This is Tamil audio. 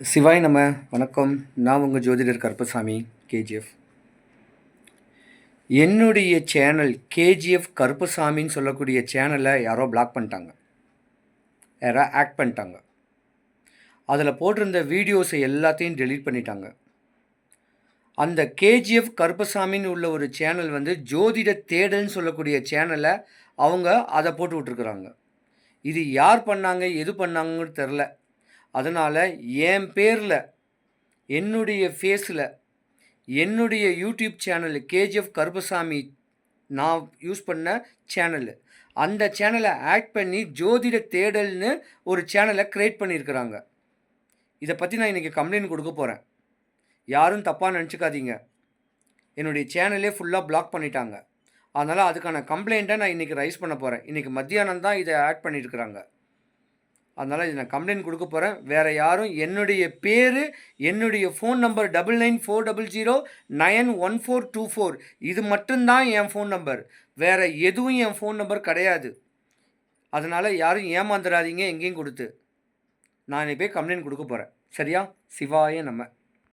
சிவாய் நம்ம வணக்கம். நான் உங்கள் ஜோதிடர் கருப்பசாமி கேஜிஎஃப் என்னுடைய சேனல் கேஜிஎஃப் கருப்பசாமின்னு சொல்லக்கூடிய சேனலை யாரோ பிளாக் பண்ணிட்டாங்க. யாரோ ஆக்ட் பண்ணிட்டாங்க. அதில் போட்டிருந்த வீடியோஸை எல்லாத்தையும் டெலீட் பண்ணிட்டாங்க. அந்த கேஜிஎஃப் கருப்பசாமின்னு உள்ள ஒரு சேனல் வந்து ஜோதிட தேடல்னு சொல்லக்கூடிய சேனலை அவங்க அதை போட்டு விட்ருக்குறாங்க இது யார் பண்ணாங்க எது பண்ணாங்கன்னு தெரில அதனால் என் பேரில் என்னுடைய ஃபேஸில் என்னுடைய யூடியூப் சேனல் கேஜிஎஃப் கருப்பசாமி நான் யூஸ் பண்ண சேனலு அந்த சேனலை ஆட் பண்ணி ஜோதிட தேடல்னு ஒரு சேனலை க்ரியேட் பண்ணியிருக்கிறாங்க இதை பற்றி நான் இன்றைக்கி கம்ப்ளைண்ட் கொடுக்க போகிறேன் யாரும் தப்பாக நினச்சிக்காதீங்க. என்னுடைய சேனலே ஃபுல்லாக பிளாக் பண்ணிட்டாங்க. அதனால் அதுக்கான கம்ப்ளைண்ட்டை நான் இன்றைக்கி ரைஸ் பண்ண போகிறேன் இன்றைக்கி மத்தியானம் தான் இதை ஆட் பண்ணியிருக்கிறாங்க அதனால் இது நான் கம்ப்ளைண்ட் கொடுக்க போகிறேன் வேறு யாரும் என்னுடைய பேர் என்னுடைய phone number double nine four double zero nine one four two four இது மட்டும்தான் என் ஃபோன் நம்பர் வேறு எதுவும் என் ஃபோன் நம்பர் கிடையாது. அதனால் யாரும் ஏமாந்துடாதீங்க எங்கேயும் கொடுத்து. நான் போய் கம்ப்ளைண்ட் கொடுக்க போகிறேன் சரியா? சிவாய நம்ம